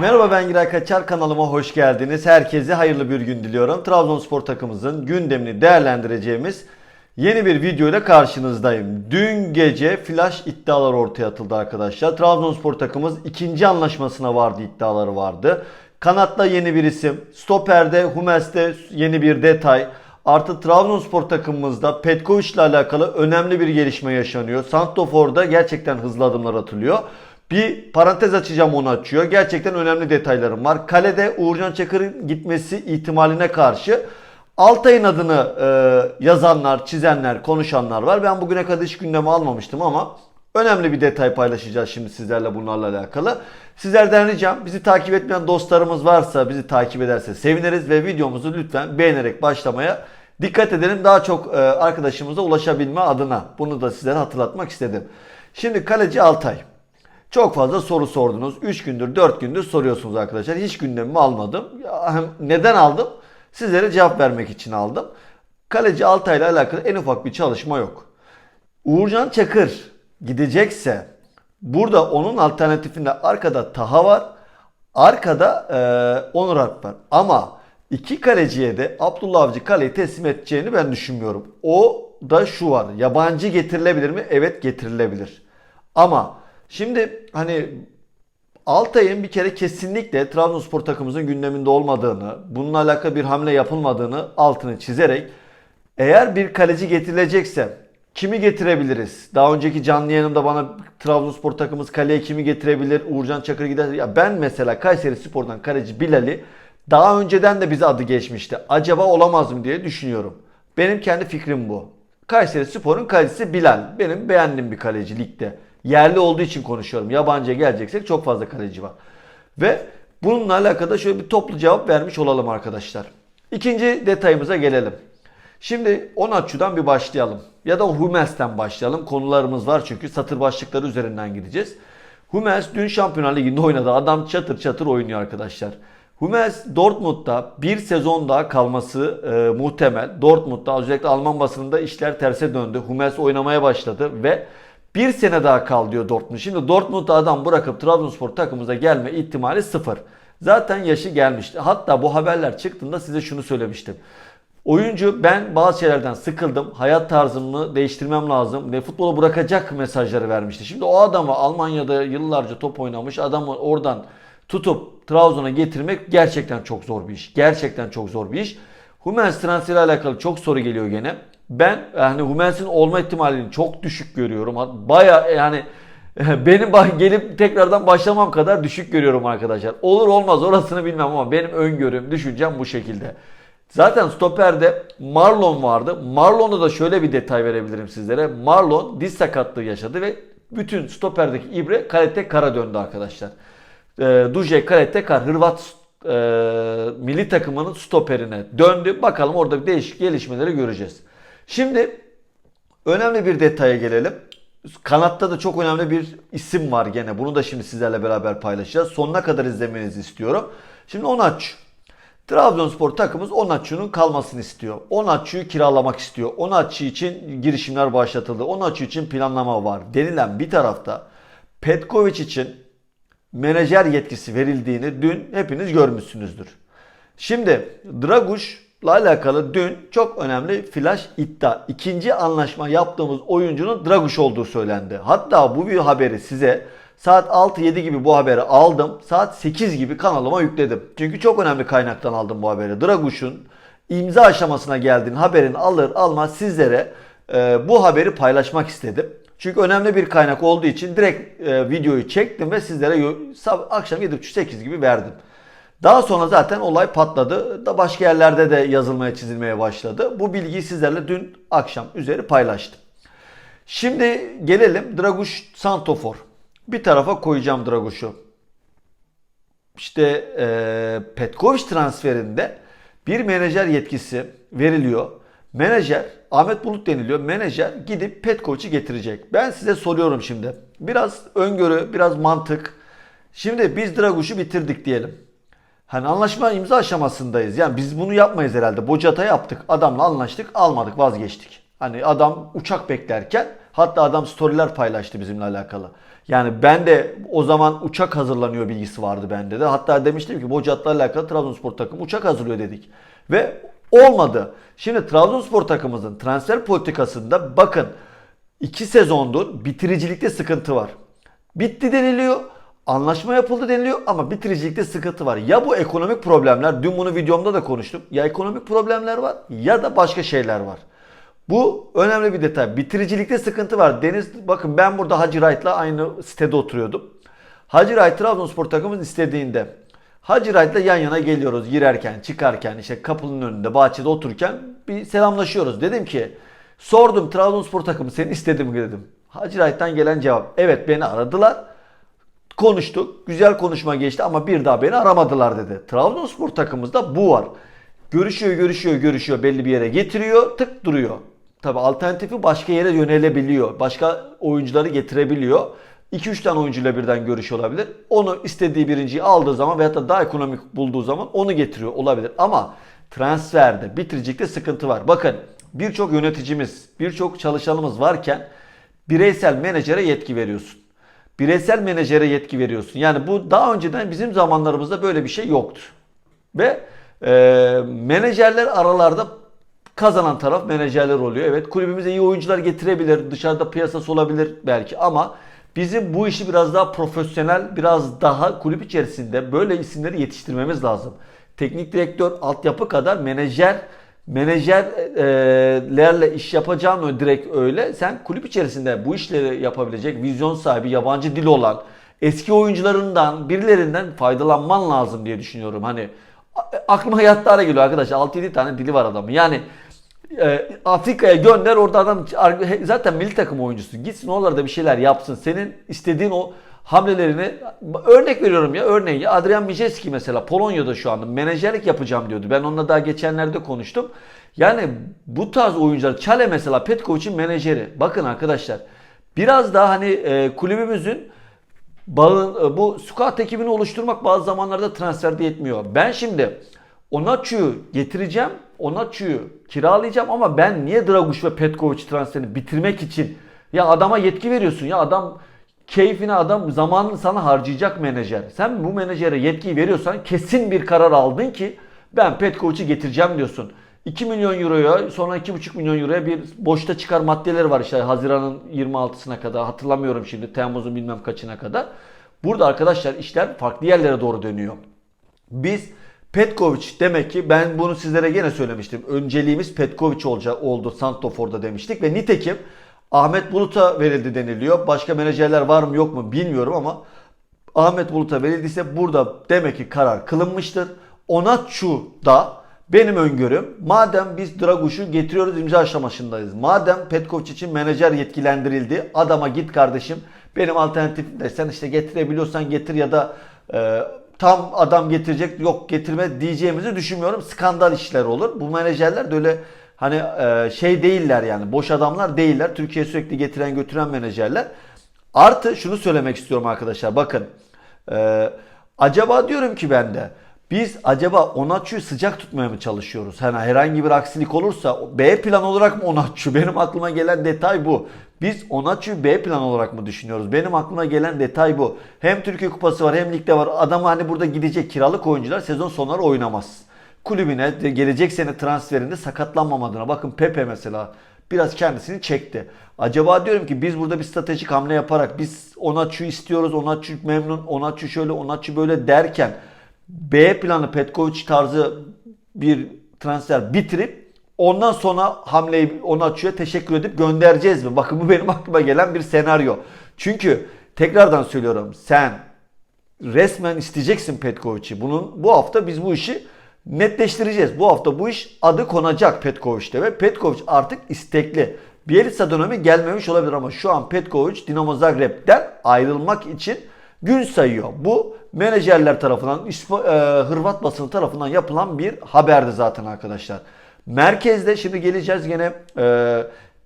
Merhaba ben Giray Kaçar kanalıma hoş geldiniz. Herkese hayırlı bir gün diliyorum. Trabzonspor takımımızın gündemini değerlendireceğimiz yeni bir video ile karşınızdayım. Dün gece flash iddialar ortaya atıldı arkadaşlar. Trabzonspor takımımız ikinci anlaşmasına vardı iddiaları vardı. Kanatta yeni bir isim, stoperde, Hummels'te yeni bir detay. Artı Trabzonspor takımımızda Petkovic ile alakalı önemli bir gelişme yaşanıyor. Santrofor'da gerçekten hızlı adımlar atılıyor. Bir parantez açacağım onu açıyor. Gerçekten önemli detaylarım var. Kalede Uğurcan Çakır'ın gitmesi ihtimaline karşı Altay'ın adını e, yazanlar, çizenler, konuşanlar var. Ben bugüne kadar hiç gündeme almamıştım ama önemli bir detay paylaşacağız şimdi sizlerle bunlarla alakalı. Sizlerden ricam bizi takip etmeyen dostlarımız varsa bizi takip ederse seviniriz ve videomuzu lütfen beğenerek başlamaya dikkat edelim. Daha çok e, arkadaşımıza ulaşabilme adına bunu da sizlere hatırlatmak istedim. Şimdi kaleci Altay. Çok fazla soru sordunuz. 3 gündür 4 gündür soruyorsunuz arkadaşlar. Hiç gündemimi almadım. Ya, Neden aldım? Sizlere cevap vermek için aldım. Kaleci Altay ile alakalı en ufak bir çalışma yok. Uğurcan Çakır gidecekse burada onun alternatifinde arkada Taha var. Arkada e, Onur Alp var. Ama iki kaleciye de Abdullah Avcı kaleyi teslim edeceğini ben düşünmüyorum. O da şu var. Yabancı getirilebilir mi? Evet getirilebilir. Ama şimdi hani Altay'ın bir kere kesinlikle Trabzonspor takımımızın gündeminde olmadığını, bununla alakalı bir hamle yapılmadığını altını çizerek eğer bir kaleci getirilecekse kimi getirebiliriz? Daha önceki canlı yayınımda bana Trabzonspor takımımız kaleye kimi getirebilir? Uğurcan Çakır gider. Ya ben mesela Kayseri Spor'dan kaleci Bilal'i daha önceden de bize adı geçmişti. Acaba olamaz mı diye düşünüyorum. Benim kendi fikrim bu. Kayseri Spor'un kalecisi Bilal. Benim beğendiğim bir kaleci ligde. Yerli olduğu için konuşuyorum. Yabancıya geleceksek çok fazla kaleci var. Ve bununla alakalı şöyle bir toplu cevap vermiş olalım arkadaşlar. İkinci detayımıza gelelim. Şimdi Onaçu'dan bir başlayalım. Ya da Hummels'ten başlayalım. Konularımız var çünkü satır başlıkları üzerinden gideceğiz. Hummels dün Şampiyonlar Ligi'nde oynadı. Adam çatır çatır oynuyor arkadaşlar. Hummels Dortmund'da bir sezon daha kalması e, muhtemel. Dortmund'da özellikle Alman basınında işler terse döndü. Hummels oynamaya başladı ve bir sene daha kal diyor Dortmund. Şimdi Dortmund'da adam bırakıp Trabzonspor takımımıza gelme ihtimali sıfır. Zaten yaşı gelmişti. Hatta bu haberler çıktığında size şunu söylemiştim. Oyuncu ben bazı şeylerden sıkıldım. Hayat tarzımı değiştirmem lazım. Ve futbolu bırakacak mesajları vermişti. Şimdi o adamı Almanya'da yıllarca top oynamış adamı oradan tutup Trabzon'a getirmek gerçekten çok zor bir iş. Gerçekten çok zor bir iş. Hummels transferi alakalı çok soru geliyor gene. Ben yani Hummels'in olma ihtimalini çok düşük görüyorum. Baya yani benim gelip tekrardan başlamam kadar düşük görüyorum arkadaşlar. Olur olmaz orasını bilmem ama benim öngörüm, düşüncem bu şekilde. Zaten stoperde Marlon vardı. Marlon'da da şöyle bir detay verebilirim sizlere. Marlon diz sakatlığı yaşadı ve bütün stoperdeki ibre Kalete Kara döndü arkadaşlar. E, Duje Kalete Kar Hırvat e, milli takımının stoperine döndü. Bakalım orada bir değişik gelişmeleri göreceğiz. Şimdi önemli bir detaya gelelim. Kanatta da çok önemli bir isim var gene. Bunu da şimdi sizlerle beraber paylaşacağız. Sonuna kadar izlemenizi istiyorum. Şimdi Onaç. Trabzonspor takımımız Onaçu'nun kalmasını istiyor. Onaçu'yu kiralamak istiyor. Onaçu için girişimler başlatıldı. Onaçu için planlama var. Denilen bir tarafta Petkovic için menajer yetkisi verildiğini dün hepiniz görmüşsünüzdür. Şimdi Draguş'la alakalı dün çok önemli flash iddia. İkinci anlaşma yaptığımız oyuncunun Draguş olduğu söylendi. Hatta bu bir haberi size saat 6-7 gibi bu haberi aldım. Saat 8 gibi kanalıma yükledim. Çünkü çok önemli kaynaktan aldım bu haberi. Draguş'un imza aşamasına geldiğini haberini alır almaz sizlere e, bu haberi paylaşmak istedim. Çünkü önemli bir kaynak olduğu için direkt e, videoyu çektim ve sizlere akşam 7.30-8 gibi verdim. Daha sonra zaten olay patladı. Da başka yerlerde de yazılmaya çizilmeye başladı. Bu bilgiyi sizlerle dün akşam üzeri paylaştım. Şimdi gelelim Draguş Santofor. Bir tarafa koyacağım Draguş'u. İşte e, Petkovic transferinde bir menajer yetkisi veriliyor. Menajer Ahmet Bulut deniliyor. Menajer gidip Petkovic'i getirecek. Ben size soruyorum şimdi. Biraz öngörü, biraz mantık. Şimdi biz Draguş'u bitirdik diyelim. Hani anlaşma imza aşamasındayız. Yani biz bunu yapmayız herhalde. Bocata yaptık. Adamla anlaştık. Almadık vazgeçtik. Hani adam uçak beklerken hatta adam storyler paylaştı bizimle alakalı. Yani ben de o zaman uçak hazırlanıyor bilgisi vardı bende de. Hatta demiştim ki Bocat'la alakalı Trabzonspor takımı uçak hazırlıyor dedik. Ve olmadı. Şimdi Trabzonspor takımımızın transfer politikasında bakın iki sezondur bitiricilikte sıkıntı var. Bitti deniliyor. Anlaşma yapıldı deniliyor ama bitiricilikte sıkıntı var. Ya bu ekonomik problemler, dün bunu videomda da konuştum. Ya ekonomik problemler var ya da başka şeyler var. Bu önemli bir detay. Bitiricilikte sıkıntı var. Deniz bakın ben burada Hacı Wright'la aynı sitede oturuyordum. Hacı Wright Trabzonspor takımın istediğinde Hacı Wright'la yan yana geliyoruz girerken, çıkarken, işte kapının önünde, bahçede otururken bir selamlaşıyoruz. Dedim ki sordum Trabzonspor takımı seni istedim mi dedim. Hacı Wright'tan gelen cevap evet beni aradılar. Konuştuk. Güzel konuşma geçti ama bir daha beni aramadılar dedi. Trabzonspor takımımızda bu var. Görüşüyor, görüşüyor, görüşüyor. Belli bir yere getiriyor, tık duruyor. Tabi alternatifi başka yere yönelebiliyor. Başka oyuncuları getirebiliyor. 2-3 tane oyuncuyla birden görüş olabilir. Onu istediği birinciyi aldığı zaman veyahut da daha ekonomik bulduğu zaman onu getiriyor olabilir. Ama transferde, bitiricilikte sıkıntı var. Bakın birçok yöneticimiz, birçok çalışanımız varken bireysel menajere yetki veriyorsun. Bireysel menajere yetki veriyorsun. Yani bu daha önceden bizim zamanlarımızda böyle bir şey yoktu. Ve e, menajerler aralarda kazanan taraf menajerler oluyor. Evet kulübümüze iyi oyuncular getirebilir. Dışarıda piyasası olabilir belki ama bizim bu işi biraz daha profesyonel, biraz daha kulüp içerisinde böyle isimleri yetiştirmemiz lazım. Teknik direktör, altyapı kadar menajer menajerlerle iş yapacağın direkt öyle. Sen kulüp içerisinde bu işleri yapabilecek vizyon sahibi, yabancı dil olan, eski oyuncularından, birilerinden faydalanman lazım diye düşünüyorum. Hani aklıma hayatlara geliyor arkadaşlar. 6-7 tane dili var adamın. Yani e, Afrika'ya gönder orada adam zaten milli takım oyuncusu. Gitsin oralarda bir şeyler yapsın. Senin istediğin o hamlelerini örnek veriyorum ya örneğin ya Adrian Mijeski mesela Polonya'da şu anda menajerlik yapacağım diyordu. Ben onunla daha geçenlerde konuştum. Yani bu tarz oyuncular Çale mesela Petkovic'in menajeri. Bakın arkadaşlar biraz daha hani e, kulübümüzün bağın, e, bu scout ekibini oluşturmak bazı zamanlarda transferde yetmiyor. Ben şimdi Onaçu'yu getireceğim. Onaçu'yu kiralayacağım ama ben niye Draguş ve Petkovic transferini bitirmek için ya adama yetki veriyorsun ya adam keyfine adam zamanını sana harcayacak menajer. Sen bu menajere yetkiyi veriyorsan kesin bir karar aldın ki ben Petkovic'i getireceğim diyorsun. 2 milyon euroya sonra 2,5 milyon euroya bir boşta çıkar maddeleri var işte Haziran'ın 26'sına kadar hatırlamıyorum şimdi Temmuz'un bilmem kaçına kadar. Burada arkadaşlar işler farklı yerlere doğru dönüyor. Biz Petkovic demek ki ben bunu sizlere gene söylemiştim. Önceliğimiz Petkovic olacak oldu Santofor'da demiştik ve nitekim Ahmet Bulut'a verildi deniliyor. Başka menajerler var mı yok mu bilmiyorum ama Ahmet Bulut'a verildiyse burada demek ki karar kılınmıştır. Onatçu da benim öngörüm madem biz Draguş'u getiriyoruz imza aşamasındayız. Madem Petkovic için menajer yetkilendirildi. Adama git kardeşim benim alternatifim de sen işte getirebiliyorsan getir ya da e, tam adam getirecek yok getirme diyeceğimizi düşünmüyorum. Skandal işler olur. Bu menajerler de öyle hani e, şey değiller yani boş adamlar değiller. Türkiye sürekli getiren götüren menajerler. Artı şunu söylemek istiyorum arkadaşlar bakın. E, acaba diyorum ki ben de biz acaba Onatçu'yu sıcak tutmaya mı çalışıyoruz? Hani herhangi bir aksilik olursa B plan olarak mı Onatçu? Benim aklıma gelen detay bu. Biz Onatçu'yu B plan olarak mı düşünüyoruz? Benim aklıma gelen detay bu. Hem Türkiye Kupası var hem ligde var. Adam hani burada gidecek kiralık oyuncular sezon sonları oynamaz. Kulübüne gelecek sene transferinde sakatlanmamadığına. Bakın Pepe mesela biraz kendisini çekti. Acaba diyorum ki biz burada bir stratejik hamle yaparak biz Onatçu istiyoruz, Onatçu memnun, Onatçu şöyle, Onatçu böyle derken B planı Petkovic tarzı bir transfer bitirip ondan sonra hamleyi Onatçu'ya teşekkür edip göndereceğiz mi? Bakın bu benim aklıma gelen bir senaryo. Çünkü tekrardan söylüyorum sen resmen isteyeceksin Petkovic'i. Bunun bu hafta biz bu işi netleştireceğiz. Bu hafta bu iş adı konacak Petkovic'te ve Petkovic artık istekli. Bielitsa dönemi gelmemiş olabilir ama şu an Petkovic Dinamo Zagreb'den ayrılmak için gün sayıyor. Bu menajerler tarafından, e, Hırvat basını tarafından yapılan bir haberdi zaten arkadaşlar. Merkezde şimdi geleceğiz gene e,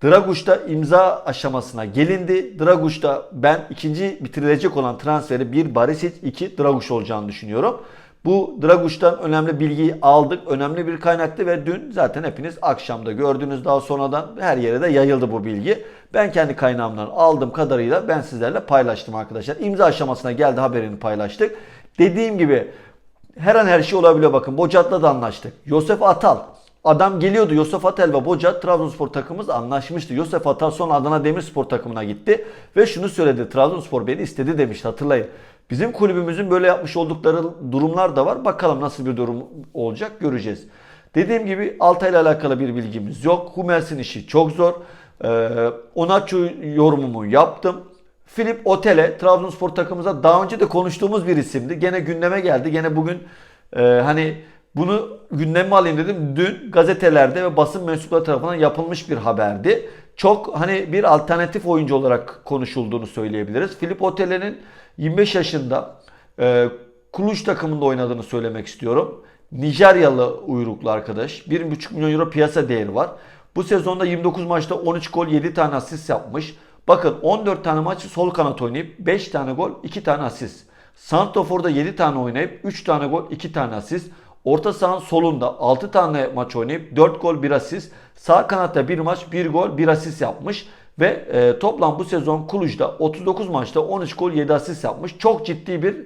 Draguş'ta imza aşamasına gelindi. Draguş'ta ben ikinci bitirilecek olan transferi bir Barisic, iki Draguş olacağını düşünüyorum. Bu Draguş'tan önemli bilgiyi aldık. Önemli bir kaynaktı ve dün zaten hepiniz akşamda gördünüz daha sonradan her yere de yayıldı bu bilgi. Ben kendi kaynağımdan aldığım kadarıyla ben sizlerle paylaştım arkadaşlar. İmza aşamasına geldi haberini paylaştık. Dediğim gibi her an her şey olabiliyor bakın. Bocat'la da anlaştık. Yosef Atal. Adam geliyordu. Yosef Atal ve Bocat Trabzonspor takımımız anlaşmıştı. Yosef Atal sonra Adana Demirspor takımına gitti. Ve şunu söyledi. Trabzonspor beni istedi demişti hatırlayın. Bizim kulübümüzün böyle yapmış oldukları durumlar da var. Bakalım nasıl bir durum olacak göreceğiz. Dediğim gibi Altay'la alakalı bir bilgimiz yok. Hummels'in işi çok zor. Ee, Onaçu yorumumu yaptım. Filip Otele Trabzonspor takımımıza daha önce de konuştuğumuz bir isimdi. Gene gündeme geldi. Gene bugün e, hani bunu gündeme alayım dedim. Dün gazetelerde ve basın mensupları tarafından yapılmış bir haberdi. Çok hani bir alternatif oyuncu olarak konuşulduğunu söyleyebiliriz. Filip Otele'nin 25 yaşında e, Kuluç takımında oynadığını söylemek istiyorum. Nijeryalı uyruklu arkadaş. 1,5 milyon euro piyasa değeri var. Bu sezonda 29 maçta 13 gol 7 tane asist yapmış. Bakın 14 tane maçı sol kanat oynayıp 5 tane gol 2 tane asist. Santrofor'da 7 tane oynayıp 3 tane gol 2 tane asist. Orta sahanın solunda 6 tane maç oynayıp 4 gol 1 asist. Sağ kanatta 1 maç 1 gol 1 asist yapmış. Ve e, toplam bu sezon Kuluj'da 39 maçta 13 gol 7 asist yapmış. Çok ciddi bir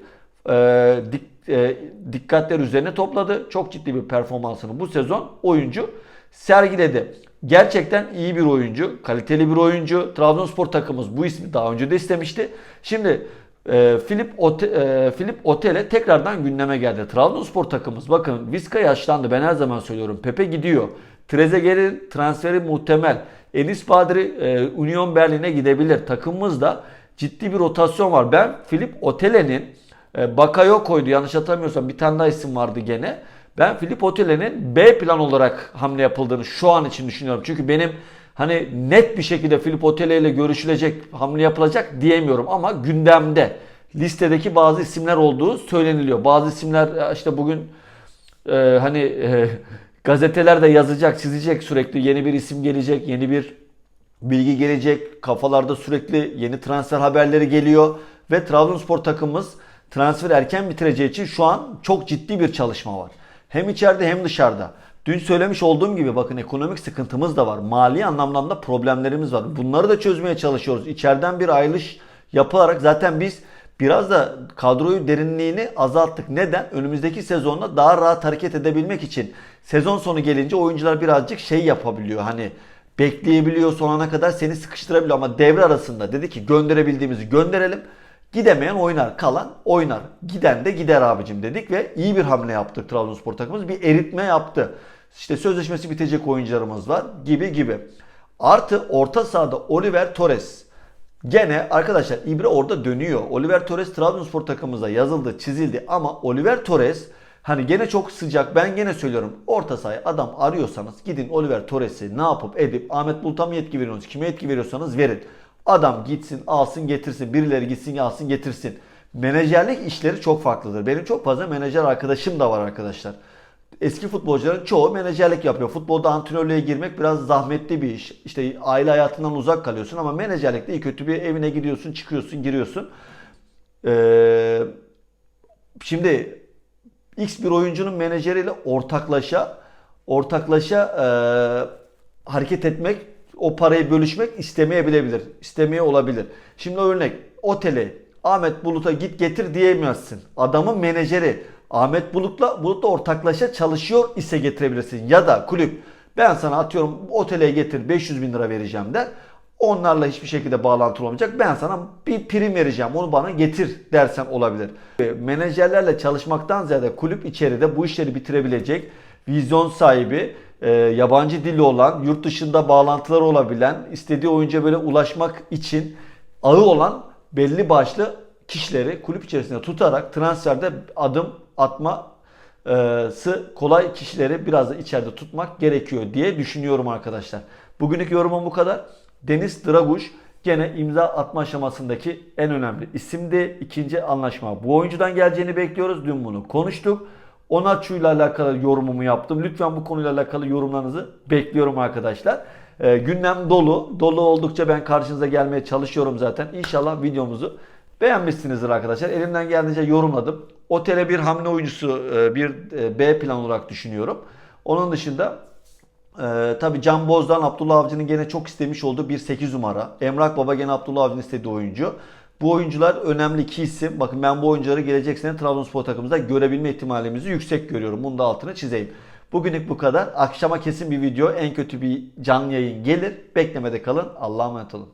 e, dik, e, dikkatler üzerine topladı. Çok ciddi bir performansını bu sezon oyuncu sergiledi. Gerçekten iyi bir oyuncu, kaliteli bir oyuncu. Trabzonspor takımımız bu ismi daha önce de istemişti. Şimdi e, Filip Ote, e, Filip Otele tekrardan gündeme geldi. Trabzonspor takımımız bakın Vizca yaşlandı. Ben her zaman söylüyorum. Pepe gidiyor. Trezeguet'in transferi muhtemel. Enis Badri e, Union Berlin'e gidebilir. Takımımızda ciddi bir rotasyon var. Ben Filip Otele'nin e, Bakayoko'ydu yanlış hatırlamıyorsam bir tane daha isim vardı gene. Ben Filip Otele'nin B plan olarak hamle yapıldığını şu an için düşünüyorum. Çünkü benim hani net bir şekilde Filip Otele ile görüşülecek, hamle yapılacak diyemiyorum ama gündemde listedeki bazı isimler olduğu söyleniliyor. Bazı isimler işte bugün e, hani e, gazetelerde yazacak, çizecek sürekli yeni bir isim gelecek, yeni bir bilgi gelecek. Kafalarda sürekli yeni transfer haberleri geliyor ve Trabzonspor takımımız transfer erken bitireceği için şu an çok ciddi bir çalışma var. Hem içeride hem dışarıda. Dün söylemiş olduğum gibi bakın ekonomik sıkıntımız da var. Mali anlamda da problemlerimiz var. Bunları da çözmeye çalışıyoruz. İçeriden bir ayrılış yapılarak zaten biz biraz da kadroyu derinliğini azalttık. Neden? Önümüzdeki sezonda daha rahat hareket edebilmek için. Sezon sonu gelince oyuncular birazcık şey yapabiliyor. Hani bekleyebiliyor son ana kadar seni sıkıştırabiliyor ama devre arasında dedi ki gönderebildiğimizi gönderelim. Gidemeyen oynar, kalan oynar. Giden de gider abicim dedik ve iyi bir hamle yaptık Trabzonspor takımımız. Bir eritme yaptı. İşte sözleşmesi bitecek oyuncularımız var gibi gibi. Artı orta sahada Oliver Torres. Gene arkadaşlar İbre orada dönüyor. Oliver Torres Trabzonspor takımımıza yazıldı, çizildi ama Oliver Torres hani gene çok sıcak. Ben gene söylüyorum. Orta sahaya adam arıyorsanız gidin Oliver Torres'i ne yapıp edip Ahmet Bulut'a mı yetki veriyorsunuz? Kime yetki veriyorsanız verin. Adam gitsin, alsın, getirsin. Birileri gitsin, alsın, getirsin. Menajerlik işleri çok farklıdır. Benim çok fazla menajer arkadaşım da var arkadaşlar. Eski futbolcuların çoğu menajerlik yapıyor. Futbolda antrenörlüğe girmek biraz zahmetli bir iş. İşte aile hayatından uzak kalıyorsun ama menajerlikte iyi kötü bir evine gidiyorsun, çıkıyorsun, giriyorsun. Ee, şimdi X bir oyuncunun menajeriyle ortaklaşa ortaklaşa e, hareket etmek o parayı bölüşmek istemeyebilebilir. İstemeye olabilir. Şimdi örnek otele Ahmet Bulut'a git getir diyemezsin. Adamın menajeri Ahmet Bulut'la Bulut'la ortaklaşa çalışıyor ise getirebilirsin. Ya da kulüp ben sana atıyorum otele getir 500 bin lira vereceğim der. Onlarla hiçbir şekilde bağlantılı olmayacak. Ben sana bir prim vereceğim. Onu bana getir dersen olabilir. Menajerlerle çalışmaktan ziyade kulüp içeride bu işleri bitirebilecek vizyon sahibi, e, yabancı dili olan, yurt dışında bağlantıları olabilen, istediği oyuncuya böyle ulaşmak için ağı olan belli başlı kişileri kulüp içerisinde tutarak transferde adım atması kolay kişileri biraz da içeride tutmak gerekiyor diye düşünüyorum arkadaşlar. Bugünkü yorumum bu kadar. Deniz Draguş gene imza atma aşamasındaki en önemli isimdi. İkinci anlaşma bu oyuncudan geleceğini bekliyoruz. Dün bunu konuştuk. Onaçu ile alakalı yorumumu yaptım. Lütfen bu konuyla alakalı yorumlarınızı bekliyorum arkadaşlar. Ee, gündem dolu. Dolu oldukça ben karşınıza gelmeye çalışıyorum zaten. İnşallah videomuzu Beğenmişsinizdir arkadaşlar. Elimden geldiğince yorumladım. Otele bir hamle oyuncusu, e, bir e, B plan olarak düşünüyorum. Onun dışında ee, tabii Can Bozdan Abdullah Avcı'nın gene çok istemiş olduğu bir 8 numara. Emrak Baba gene Abdullah Avcı'nın istediği oyuncu. Bu oyuncular önemli iki isim. Bakın ben bu oyuncuları gelecek sene Trabzonspor takımımızda görebilme ihtimalimizi yüksek görüyorum. Bunu da altını çizeyim. Bugünlük bu kadar. Akşama kesin bir video, en kötü bir canlı yayın gelir. Beklemede kalın. Allah'a emanet olun.